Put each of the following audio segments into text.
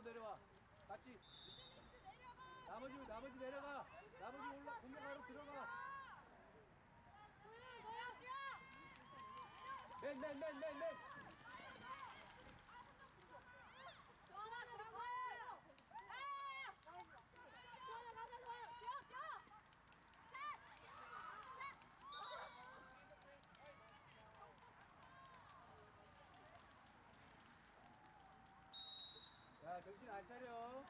더 내려와. 같이. 나머지 나머지 내려가. 나머지 올라 공격하러 들어가. 맨 맨 맨 맨 맨. 좋아라 그런 거예요. 야야야. 좋아요 맞아 좋아요. 뛰어 뛰어. 셋. 셋. 야 정신 안 차려.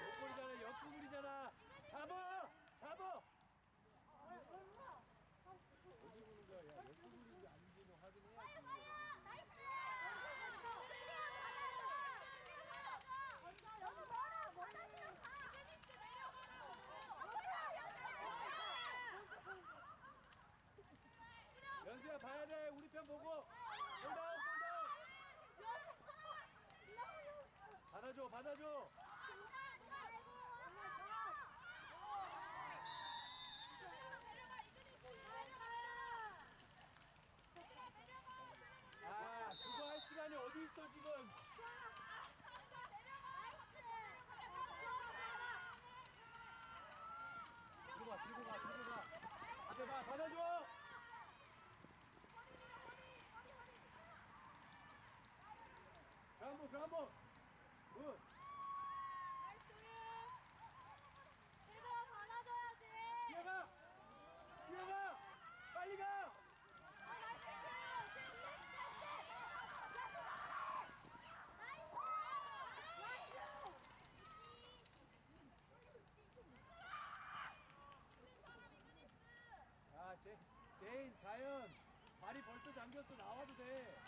옆구리잖아 옆구리잖아. 잡아 잡아. 어디 보는 거야? 야 옆구리인지 아닌지는 확인해야지. 연수야 봐야 돼. 우리 편 보고. 볼다운 볼다운. 받아줘 받아줘. 아 그거 할 시간이 어디 있어 지금. 들고 가 들고 가 들고 가. 앞에 봐 받아줘. 그한번 그한번. 굿. 뛰어가. 뛰어가. 빨리 가. 아, 제, 제인, 자연, 발이 벌써 잠겼어. 나와도 돼.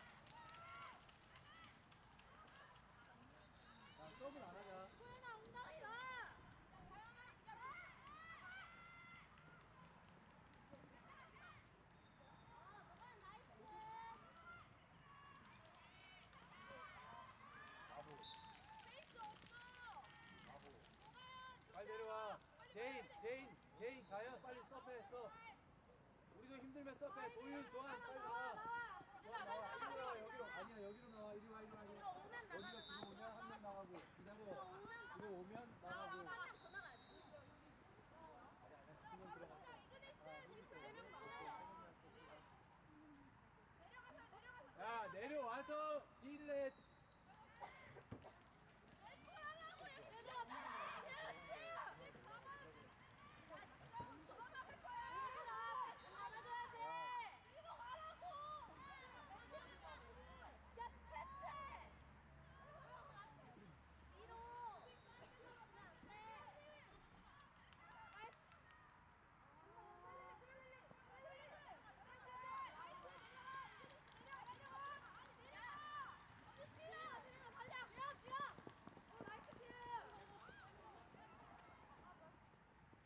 자, 서브를 안 하자. 바보, 바보. 빨리 내려와. 제인, 제인, 제인, 자연, 빨리 서브해, 서. 우리도 힘 들면 서브해. 도윤, 조한, 빨리 나와. 조한 나와. 이리로 나와, 여기로. 아니야, 여기로 나와. 이리 와, 이리 와. 이리 와. 어디가 들어오냐? 한명 나가고. 기다려. 들어오면 나가고. 아니, 아니, 한명 들어가. 야, 내려와서 딜렛.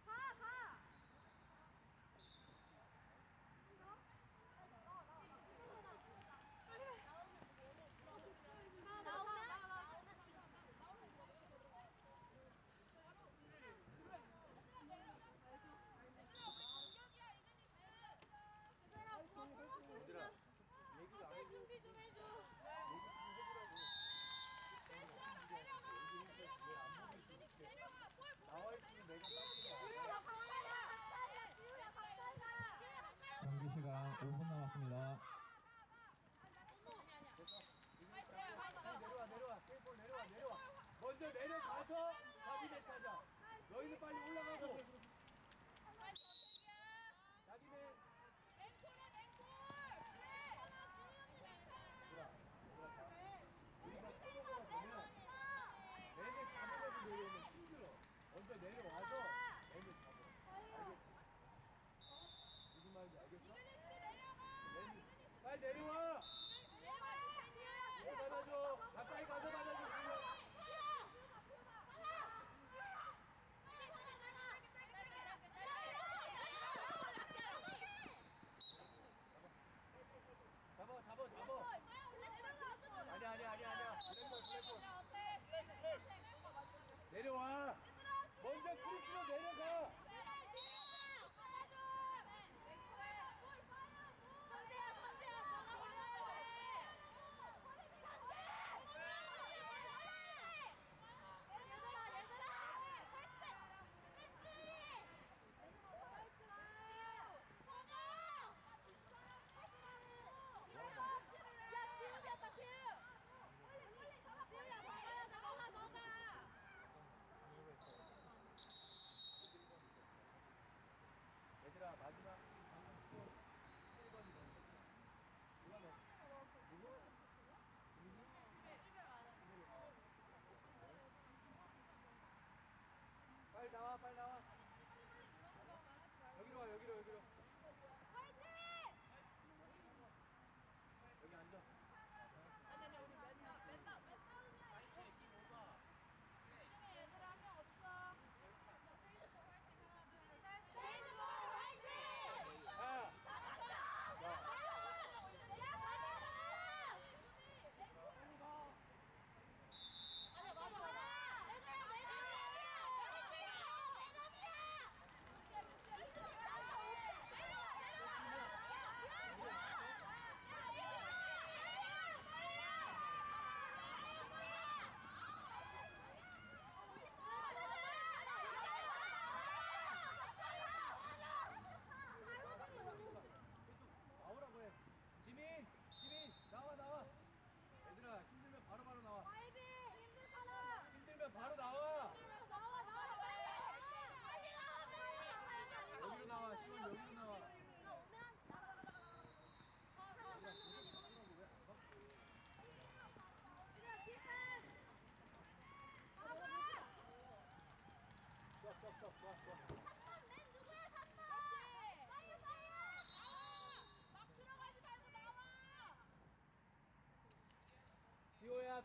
가, 가. 얘들아, 얘기도 안 해줘. 준비 좀 해줘. 얘기 좀 해주라고. 나와 있으면 내가 땄어. 경기 시간 5분 남았습니다. 내려와, 내려와. 테이블 내려와, 내려와. 먼저 내려가서 자기네 찾아. 너희는 빨리 올라가고. do I.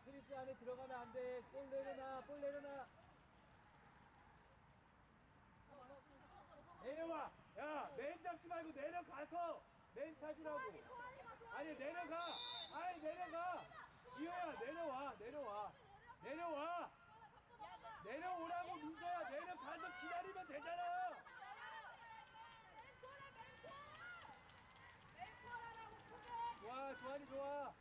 크리스 안에 들어가면 안 돼. 볼 내려놔, 볼 내려놔. 내려와. 야, 맨 잡지 말고 내려가서 맨 찾으라고. 아니 내려가. 아니 내려가. 지효야 내려와, 내려와, 내려와. 내려오라고 민서야 내려가서 기다리면 되잖아. 와, 조한이 좋아.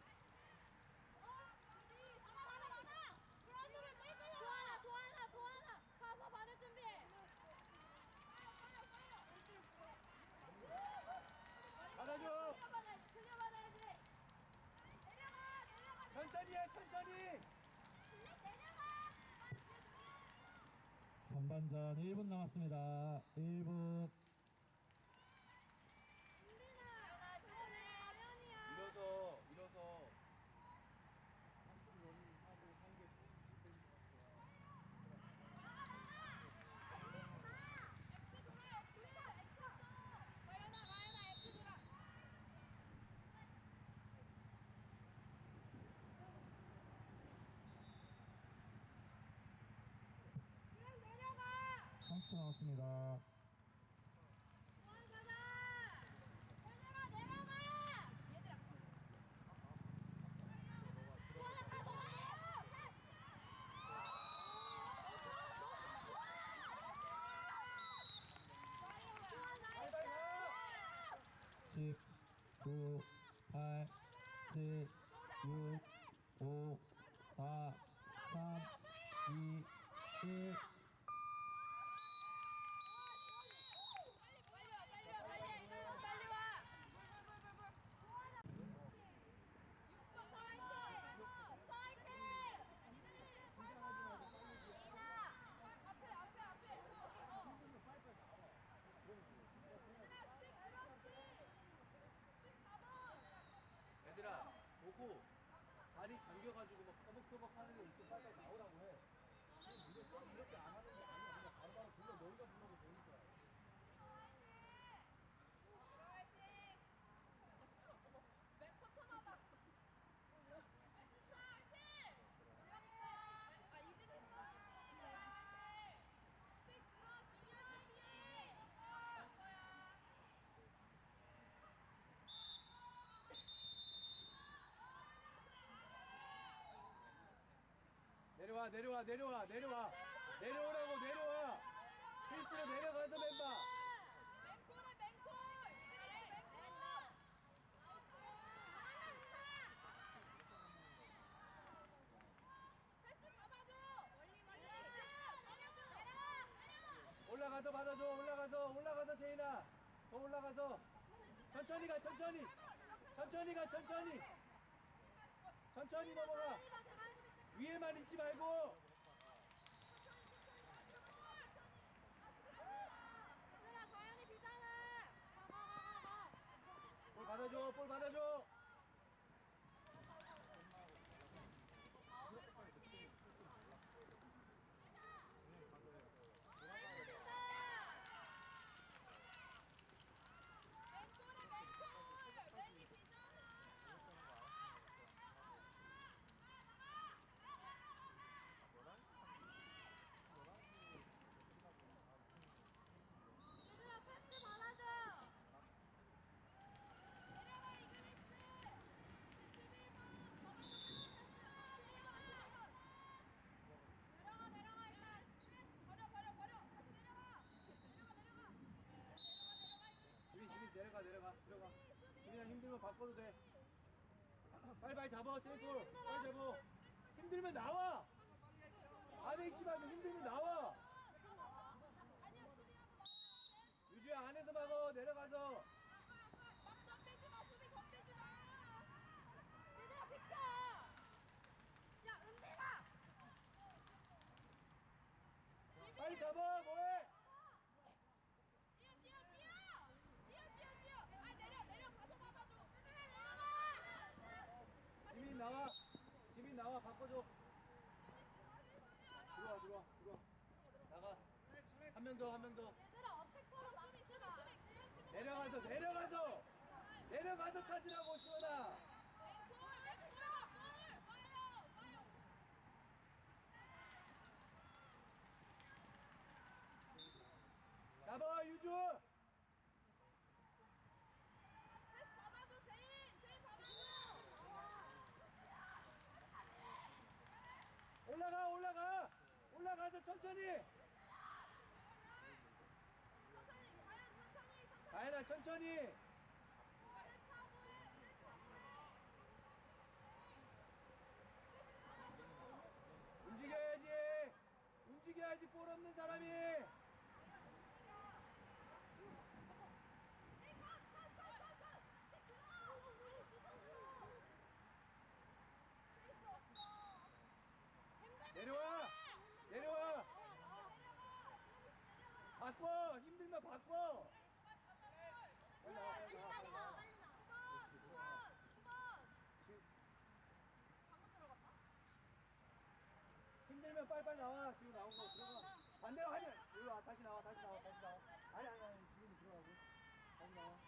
조하나, 조하나, 조하나, 가서 받을 준비. 받아줘. 클리어받아야지, 클리어받아야지. 내려가, 내려가. 천천히 해, 천천히. 내려가. 전반전 1분 남았습니다. 1분. 은빈아, 자연이야. 일어서, 일어서. 그냥 내려가. 30초 남았습니다. 얘들아 내려가. 얘들아. 조하나 가서 와. 빨리 빨리 가. 10, 9, 8, 7, 6, 5, 4, 3, 2, 1. 빨리 와, 빨리 와, 빨리 와, 이거 빨리 와. 육번 화이팅! 화이팅! 앞에, 앞에, 앞에. 어. 얘들아, 스틱 들어, 스틱. 스틱 4번. 얘들아, 보고 다리 잠겨가지고 막 터벅터벅 하는 거 있어 빨리 나오라고 해. 무조건 이렇게 안 하는 게 아니야. 그냥 바로바로 불러 너희가 불러도 되니까. 내려와, 내려와, 내려와, 내려와. 내려오라고 내려와. 필스로 내려가서 멤버. 패스 받아줘! 멀리 멀리 받아줘! 올라가서 받아줘. 올라가서, 올라가서 제인아. 더 올라가서. 천천히 가, 천천히. 천천히 가, 천천히. 천천히 넘어가. 위에만 있지 말고. 얘들아, 과연이 비잖아! 볼 받아줘, 볼 받아줘. 맹골에 맹골! 맨이 비잖아! 얘들아, 패스 받아줘! 내려가, 이그니스! 11번! 받아줘, 패스! 11번, 11번! 내려가, 내려가, 일단! 버려, 버려, 버려! 다시 내려가! 내려가, 내려가! 내려가, 내려가, 이그니스! 지민, 지민 내려가, 내려가. 들어가. 지민아 힘들면 바꿔도 돼. 빨리빨리 잡아, 세이볼. 빨리 잡아. 힘들면 나와. 안에 있지 말고 힘들면 나와. 유주야 안에서 막어. 내려가서. 바꿔줘. 들어와, 들어와, 들어와. 나가. 한 명 더, 한 명 더. 얘들아 어택 서로 막지 마. 내려가서, 내려가서, 내려가서 찾으라고 시원아. 잡아 유주. 천천히. 가연아 천천히 움직여야지 움직여야지 볼 없는 사람이 내려와 내려와 바꿔 바꿔. 빨리 나와 빨리 나와. 빨리 나와 지금 힘들면 빨리빨리 나와. 지금 거. 들어가 반대로 하냐 일로 와. 다시 나와 다시 나와 다시 나와. 아니 아니 아니. 지금 들어가고. 다시 나와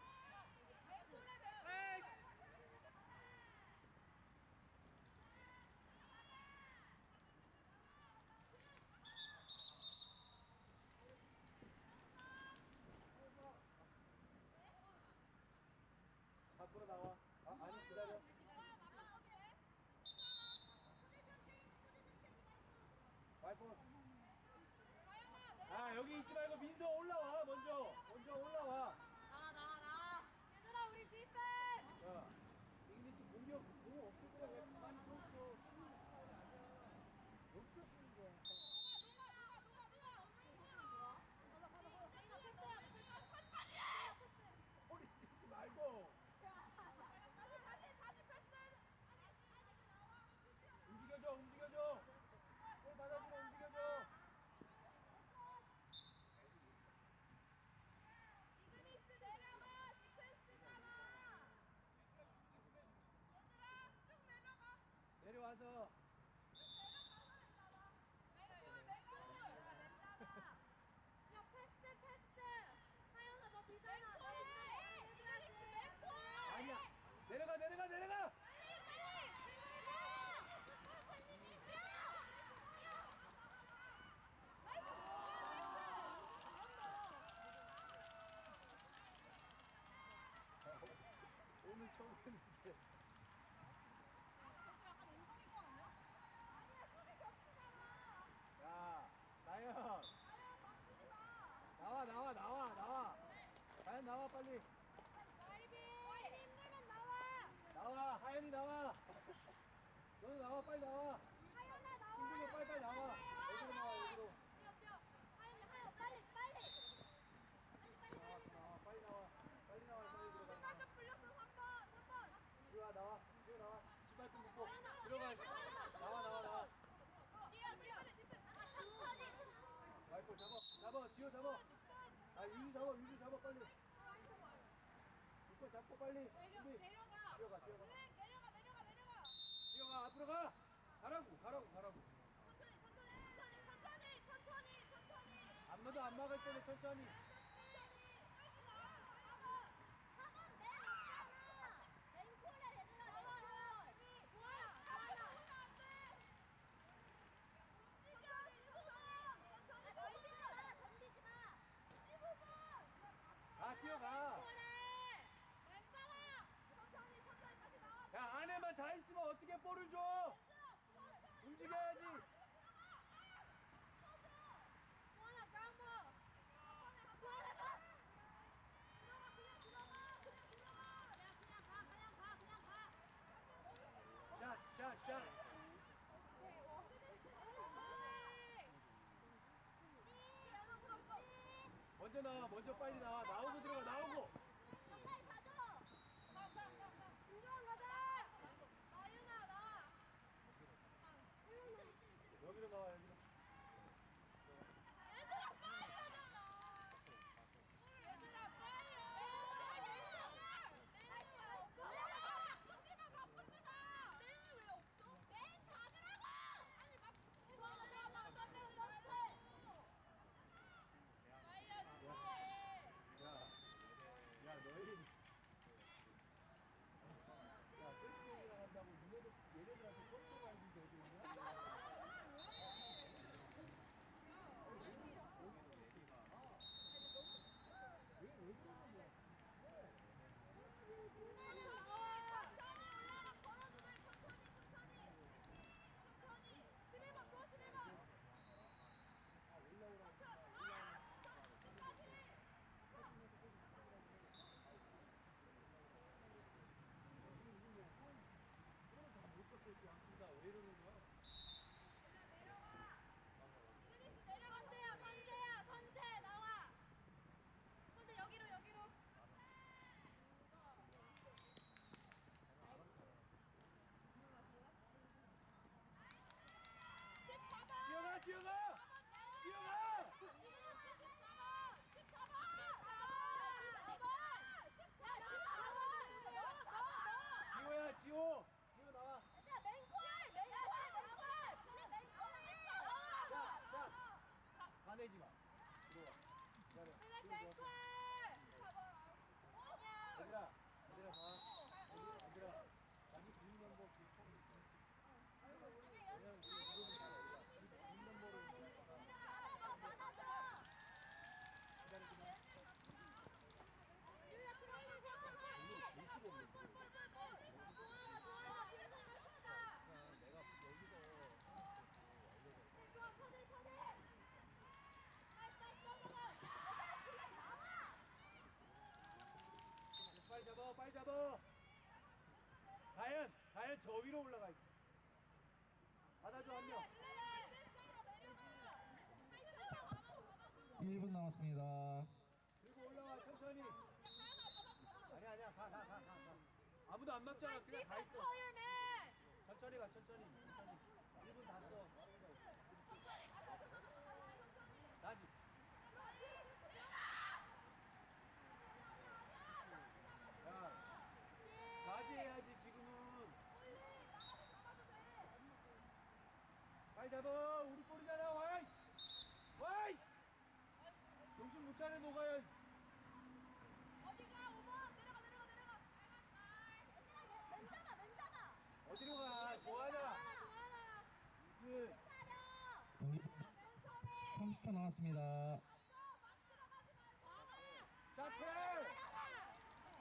너도 나와 빨리 나와. 힘들면 빨리 빨리 나와. 여기로 나와 여기로. 나와 빨리 나와 빨리 나와 빨리 나와 빨리 들어가. 들어와 나와 지금 나와. 신발끈 묶고 들어가 나와 나와 나와. 와이프 잡아 잡아 지호 잡아. 아 유주 잡아 유주 잡아 빨리. 이거 잡고 빨리. 준비. 내려가. 뛰어가 뛰어가 내려가, 내려가. 뛰어가. 앞으로 가 가라고 가라고 가라고. 천천히, 천천히, 천천히, 천천히, 천천히, 천천히. 안마도 안 막을 때는 천천히. 다 뛰어가. 야 안에만 다 있으면 어떻게 볼을 줘 움직여야지 샷샷샷 먼저 나와 빨리 나와. 나오고 들어가 나오고 여기로 나와 여기로 얘들아 빨리 하잖아. 얘들아 빨리. 바꾸지 마, 바꾸지 마. 맨이 왜 없어? 맨 잡으라고. 아니 막 맞아, 맞아, 맨이 말라고. 마이야 준비해. 야 내지 마. 들어와. 기다려. 플랫 들어와. 뱅크! 잡아. 얘들아, 얘들아 봐. 얘들아, 얘들아. 자기 빈 넘버 비슷한 거 있어. 왜냐면 우리 이거는 다 알아. 이빈 넘버로 기다리기만. 유리야 트레이닝 세워줘. 볼 수가 없는 거야. 좋아 좋아. 뒤에서 나간다. 그냥 내가 여기서 알려줘. 좋아 퍼들 퍼들. 빨리 빨리 넘어가. 그냥 나와. 빨리 잡아, 빨리 잡아. 다현 저 위로 올라가 있어. 받아줘 한 명. 1분 남았습니다. 그리고 올라와 천천히. 아니 아니야, 가, 가, 가, 가, 가. 아무도 안 막잖아. 그냥 가 있어. 천천히 가, 천천히. 천천히. 1분 다 써. 나지. 야, 씨. 나지 해야지 지금은. 빨리 잡아. 우리 볼이잖아. 와이. 와이. 정신 못 차려 녹아야. 어디가 5번 내려가 내려가 내려가. 맨 잡아 맨 잡아. 어디로 가? 좋아하냐? 좋아하나. 그 차려. 경기 30초 남았습니다. 샤펠.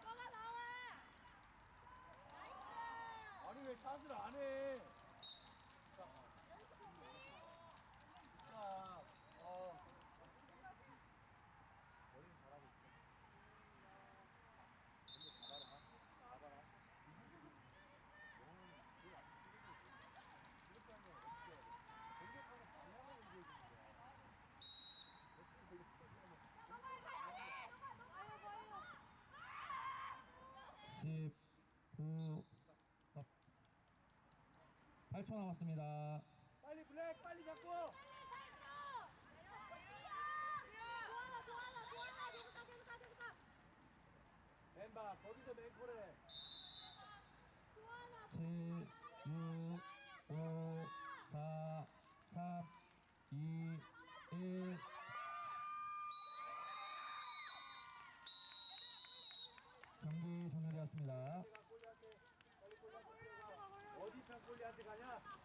너가 나와. 나이스. 아니 왜 샷을 안 해? 진짜. 진짜. 어. 머리는 잘하고 있어. 근데 잘하라. 잘하라. 너는 그걸 안 찍어줘. 이렇게 하면 어떻게 해야 돼? 공격하는 방향을 얘기해 주는 거야. 어떻게 이렇게 하면 10, 9, 8초 남았습니다. 빨리 블랙 빨리 잡고. 멤버 거기서 맹콜해. 좋아라. 7, 6, 5, 4, 3, 2, 1. 들어가. 어디 편 골리한테 가냐?